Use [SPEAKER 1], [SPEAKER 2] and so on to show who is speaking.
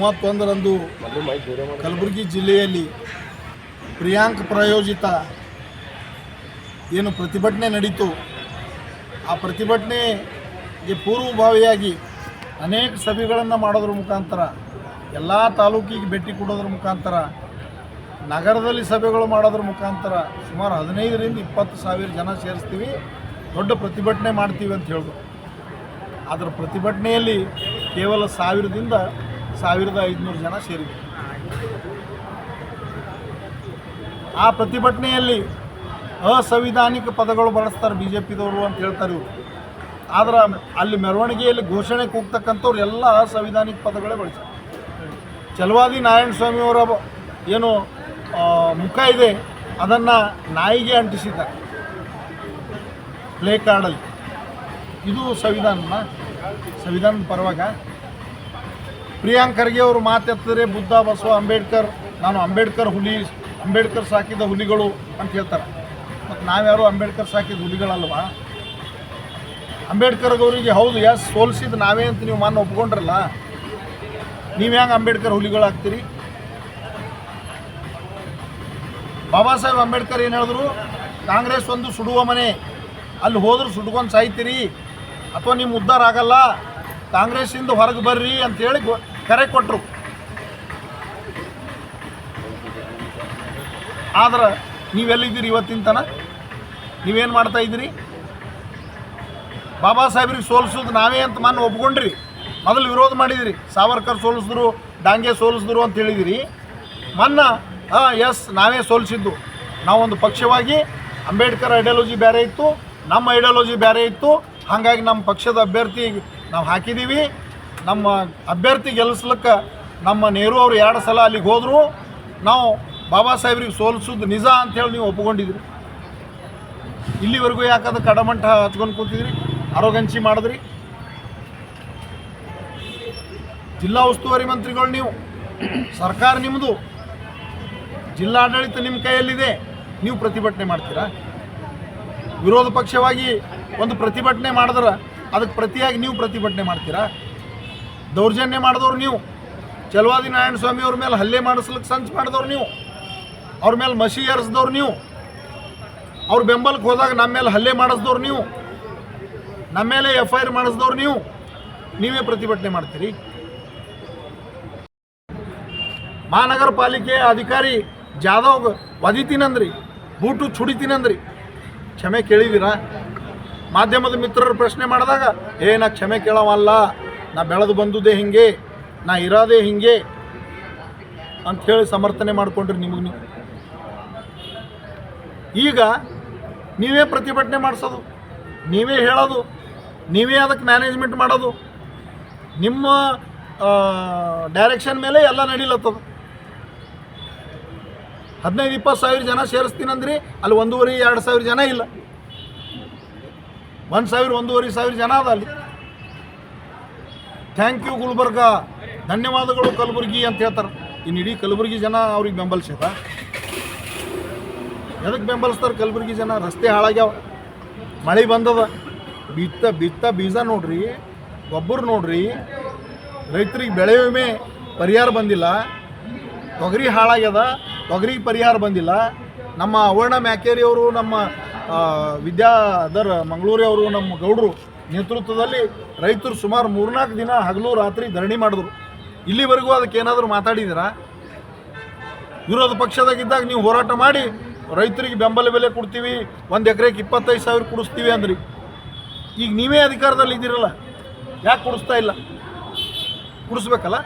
[SPEAKER 1] ಮೂವತ್ತೊಂದರಂದು ಕಲಬುರಗಿ ಜಿಲ್ಲೆಯಲ್ಲಿ ಪ್ರಿಯಾಂಕ್ ಪ್ರಾಯೋಜಿತ ಏನು ಪ್ರತಿಭಟನೆ ನಡೀತು. ಆ ಪ್ರತಿಭಟನೆಗೆ ಪೂರ್ವಭಾವಿಯಾಗಿ ಅನೇಕ ಸಭೆಗಳನ್ನು ಮಾಡೋದ್ರ ಮುಖಾಂತರ, ಎಲ್ಲ ತಾಲೂಕಿಗೆ ಭೇಟಿ ಕೊಡೋದ್ರ ಮುಖಾಂತರ, ನಗರದಲ್ಲಿ ಸಭೆಗಳು ಮಾಡೋದ್ರ ಮುಖಾಂತರ ಸುಮಾರು ಹದಿನೈದರಿಂದ ಇಪ್ಪತ್ತು ಸಾವಿರ ಜನ ಸೇರಿಸ್ತೀವಿ. ದೊಡ್ಡ ಪ್ರತಿಭಟನೆ ಮಾಡ್ತೀವಿ ಅಂತ ಹೇಳಿದ್ರು ಅದರ ಪ್ರತಿಭಟನೆಯಲ್ಲಿ ಕೇವಲ ಸಾವಿರದಿಂದ ಸಾವಿರದ ಐದುನೂರು ಜನ ಸೇರಿದರು ಆ ಪ್ರತಿಭಟನೆಯಲ್ಲಿ ಅಸಂವಿಧಾನಿಕ ಪದಗಳು ಬಳಸ್ತಾರೆ ಬಿ ಜೆ ಪಿದವರು ಅಂತ ಹೇಳ್ತಾರೆ ಇವರು. ಆದ್ರೆ ಅಲ್ಲಿ ಮೆರವಣಿಗೆಯಲ್ಲಿ ಘೋಷಣೆ ಕೂಗ್ತಕ್ಕಂಥವ್ರು ಎಲ್ಲ ಅಸಂವಿಧಾನಿಕ ಪದಗಳೇ ಬಳಸ್ತಾರೆ. ಚಲವಾದಿ ನಾರಾಯಣ ಸ್ವಾಮಿಯವರ ಏನು ಮುಖ ಇದೆ, ಅದನ್ನು ನಾಯಿಗೆ ಅಂಟಿಸಿದ್ದಾರೆ. ಪ್ಲೇ ಕಾರ್ಡಲ್ಲಿ. ಇದು ಸಂವಿಧಾನ ಸಂವಿಧಾನದ ಪರವಾಗ? ಪ್ರಿಯಾಂಕ್ ಖರ್ಗೆ ಅವರು ಮಾತೆತ್ತಿದ್ರೆ ಬುದ್ಧ ಬಸವ ಅಂಬೇಡ್ಕರ್, ನಾನು ಅಂಬೇಡ್ಕರ್ ಹುಲಿ, ಅಂಬೇಡ್ಕರ್ ಸಾಕಿದ ಹುಲಿಗಳು ಅಂತ ಹೇಳ್ತಾರೆ. ಮತ್ತು ನಾವ್ಯಾರು ಅಂಬೇಡ್ಕರ್ ಸಾಕಿದ ಹುಲಿಗಳಲ್ವಾ? ಅಂಬೇಡ್ಕರ್ ಅವರಿಗೆ ಹೌದು ಎಸ್ ಸೋಲಿಸಿದ ನಾವೇ ಅಂತ ನೀವು ಮಾನ್ನ ಒಪ್ಕೊಂಡ್ರಲ್ಲ, ನೀವು ಹ್ಯಾಂಗೆ ಅಂಬೇಡ್ಕರ್ ಹುಲಿಗಳಾಗ್ತೀರಿ? ಬಾಬಾ ಸಾಹೇಬ್ ಅಂಬೇಡ್ಕರ್ ಏನು ಹೇಳಿದ್ರು? ಕಾಂಗ್ರೆಸ್ ಒಂದು ಸುಡುವ ಮನೆ, ಅಲ್ಲಿ ಹೋದ್ರೆ ಸುಡ್ಕೊಂಡು ಸಾಯ್ತೀರಿ, ಅಥವಾ ನಿಮ್ಮ ಉದ್ಧಾರ ಆಗಲ್ಲ, ಕಾಂಗ್ರೆಸ್ಸಿಂದ ಹೊರಗೆ ಬರ್ರಿ ಅಂತೇಳಿ ಕರೆ ಕೊಟ್ಟರು ಆದ್ರೆ ನೀವೆಲ್ಲಿದ್ದೀರಿ ಇವತ್ತಿನ ತನ ನೀವೇನು ಮಾಡ್ತಾ ಇದ್ದೀರಿ? ಬಾಬಾ ಸಾಹೇಬ್ರಿಗೆ ಸೋಲಿಸೋದು ನಾವೇ ಅಂತ ಮನ ಒಪ್ಕೊಂಡ್ರಿ. ಮೊದಲು ವಿರೋಧ ಮಾಡಿದಿರಿ. ಸಾವರ್ಕರ್ ಸೋಲಿಸಿದ್ರು ಡಾಂಗೆ ಸೋಲಿಸಿದ್ರು ಅಂತ ಹೇಳಿದಿರಿ. ಮನ್ನ ಹಾಂ ಎಸ್ ನಾವೇ ಸೋಲಿಸಿದ್ದು. ನಾವೊಂದು ಪಕ್ಷವಾಗಿ, ಅಂಬೇಡ್ಕರ್ ಐಡಿಯಾಲಜಿ ಬೇರೆ ಇತ್ತು, ನಮ್ಮ ಐಡಿಯಾಲಜಿ ಬೇರೆ ಇತ್ತು. ಹಾಗಾಗಿ ನಮ್ಮ ಪಕ್ಷದ ಅಭ್ಯರ್ಥಿ ನಾವು ಹಾಕಿದ್ದೀವಿ ನಮ್ಮ ಅಭ್ಯರ್ಥಿ ಗೆಲ್ಲಿಸ್ಲಿಕ್ಕೆ ನಮ್ಮ ನೆಹರು ಅವರು ಎರಡು ಸಲ ಅಲ್ಲಿಗೆ ಹೋದರು. ನಾವು ಬಾಬಾ ಸಾಹೇಬ್ರಿಗೆ ಸೋಲಿಸೋದು ನಿಜ ಅಂತೇಳಿ ನೀವು ಒಪ್ಕೊಂಡಿದ್ರಿ ಇಲ್ಲಿವರೆಗೂ ಯಾಕಂದ್ರೆ ಕಡಮಂಟ ಹಚ್ಕೊಂಡು ಕೂತಿದ್ರಿ ಆರೋಗಂಚಿ ಮಾಡಿದ್ರಿ. ಜಿಲ್ಲಾ ಉಸ್ತುವಾರಿ ಮಂತ್ರಿಗಳು ನೀವು, ಸರ್ಕಾರ ನಿಮ್ಮದು ಜಿಲ್ಲಾಡಳಿತ ನಿಮ್ಮ ಕೈಯಲ್ಲಿದೆ, ನೀವು ಪ್ರತಿಭಟನೆ ಮಾಡ್ತೀರಾ? ವಿರೋಧ ಪಕ್ಷವಾಗಿ ಒಂದು ಪ್ರತಿಭಟನೆ ಮಾಡಿದ್ರೆ ಅದಕ್ಕೆ ಪ್ರತಿಯಾಗಿ ನೀವು ಪ್ರತಿಭಟನೆ ಮಾಡ್ತೀರಾ? ದೌರ್ಜನ್ಯ ಮಾಡಿದವ್ರು ನೀವು. ಚಲುವಾದಿ ನಾರಾಯಣ ಸ್ವಾಮಿ ಅವ್ರ ಮೇಲೆ ಹಲ್ಲೆ ಮಾಡಿಸ್ಲಿಕ್ಕೆ ಸಂಚು ಮಾಡಿದವ್ರು ನೀವು. ಅವ್ರ ಮೇಲೆ ಮಸಿ ಏರಿಸಿದವ್ರು ನೀವು. ಅವ್ರ ಬೆಂಬಲಕ್ಕೆ ಹೋದಾಗ ನಮ್ಮ ಮೇಲೆ ಹಲ್ಲೆ ಮಾಡಿಸ್ದವ್ರು ನೀವು. ನಮ್ಮ ಮೇಲೆ ಎಫ್ ಐ ಆರ್ ನೀವು. ನೀವೇ ಪ್ರತಿಭಟನೆ ಮಾಡ್ತೀರಿ. ಮಹಾನಗರ ಪಾಲಿಕೆ ಅಧಿಕಾರಿ ಜಾಧವ್ ಒದಿತೀನಂದ್ರಿ ಬೂಟು ಚುಡಿತೀನಂದ್ರಿ. ಕ್ಷಮೆ ಕೇಳಿದ್ದೀರಾ ಮಾಧ್ಯಮದ ಮಿತ್ರರು ಪ್ರಶ್ನೆ ಮಾಡಿದಾಗ, ಏನ ಕ್ಷಮೆ ಕೇಳವಲ್ಲ? ನಾ ಬೆಳೆದು ಬಂದುದೇ ಹಿಂಗೆ, ನಾ ಇರೋದೇ ಹಿಂಗೆ ಅಂಥೇಳಿ ಸಮರ್ಥನೆ ಮಾಡಿಕೊಂಡ್ರಿ ನಿಮಗೆ ನೀವು. ಈಗ ನೀವೇ ಪ್ರತಿಭಟನೆ ಮಾಡಿಸೋದು, ನೀವೇ ಹೇಳೋದು, ನೀವೇ ಅದಕ್ಕೆ ಮ್ಯಾನೇಜ್ಮೆಂಟ್ ಮಾಡೋದು, ನಿಮ್ಮ ಡೈರೆಕ್ಷನ್ ಮೇಲೆ ಎಲ್ಲ ನಡೀಲತ್ತದ. ಹದಿನೈದು, ಇಪ್ಪತ್ತು ಸಾವಿರ ಜನ ಸೇರಿಸ್ತೀನಂದ್ರಿ, ಅಲ್ಲಿ ಒಂದೂವರೆ, ಎರಡು ಸಾವಿರ ಜನ ಇಲ್ಲ. ಒಂದು ಸಾವಿರ, ಒಂದೂವರೆ ಸಾವಿರ ಜನ ಅದ ಅಲ್ಲಿ. Thank you Gulbarga. ಧನ್ಯವಾದಗಳು ಕಲಬುರಗಿ ಅಂತ ಹೇಳ್ತಾರೆ. ಇನ್ನು ಇಡೀ ಕಲಬುರಗಿ ಜನ ಅವ್ರಿಗೆ ಬೆಂಬಲಿಸ್ಯದ ಎದಕ್ಕೆ ಬೆಂಬಲಿಸ್ತಾರೆ ಕಲಬುರಗಿ ಜನ? ರಸ್ತೆ ಹಾಳಾಗ್ಯಾವ. ಮಳೆ ಬಂದದ. ಬಿತ್ತ ಬಿತ್ತ ಬೀಜ ನೋಡ್ರಿ, ಗೊಬ್ಬರ ನೋಡ್ರಿ. ರೈತರಿಗೆ ಬೆಳೆ ವಿಮೆ ಪರಿಹಾರ ಬಂದಿಲ್ಲ. ತೊಗರಿ ಹಾಳಾಗ್ಯದ. ತೊಗರಿಗೆ ಪರಿಹಾರ ಬಂದಿಲ್ಲ. ನಮ್ಮ ಅವರ್ಣ ಮ್ಯಾಕೇರಿಯವರು, ನಮ್ಮ ವಿದ್ಯಾಧರ್ ಮಂಗಳೂರಿ ಅವರು, ನಮ್ಮ ಗೌಡರು ನೇತೃತ್ವದಲ್ಲಿ ರೈತರು ಸುಮಾರು ಮೂರ್ನಾಲ್ಕು ದಿನ ಹಗಲು ರಾತ್ರಿ ಧರಣಿ ಮಾಡಿದ್ರು. ಇಲ್ಲಿವರೆಗೂ ಅದಕ್ಕೆ ಏನಾದರೂ ಮಾತಾಡಿದ್ದೀರಾ? ವಿರೋಧ ಪಕ್ಷದಾಗಿದ್ದಾಗ ನೀವು ಹೋರಾಟ ಮಾಡಿ ರೈತರಿಗೆ ಬೆಂಬಲ ಬೆಲೆ ಕೊಡ್ತೀವಿ, ಒಂದು ಎಕರೆಗೆ ಇಪ್ಪತ್ತೈದು ಸಾವಿರ ಕೊಡಿಸ್ತೀವಿ ಅಂದ್ರಿ. ಈಗ ನೀವೇ ಅಧಿಕಾರದಲ್ಲಿ ಇದ್ದೀರಲ್ಲ, ಯಾಕೆ ಕೊಡಿಸ್ತಾ ಇಲ್ಲ? ಕೊಡಿಸ್ಬೇಕಲ್ಲ?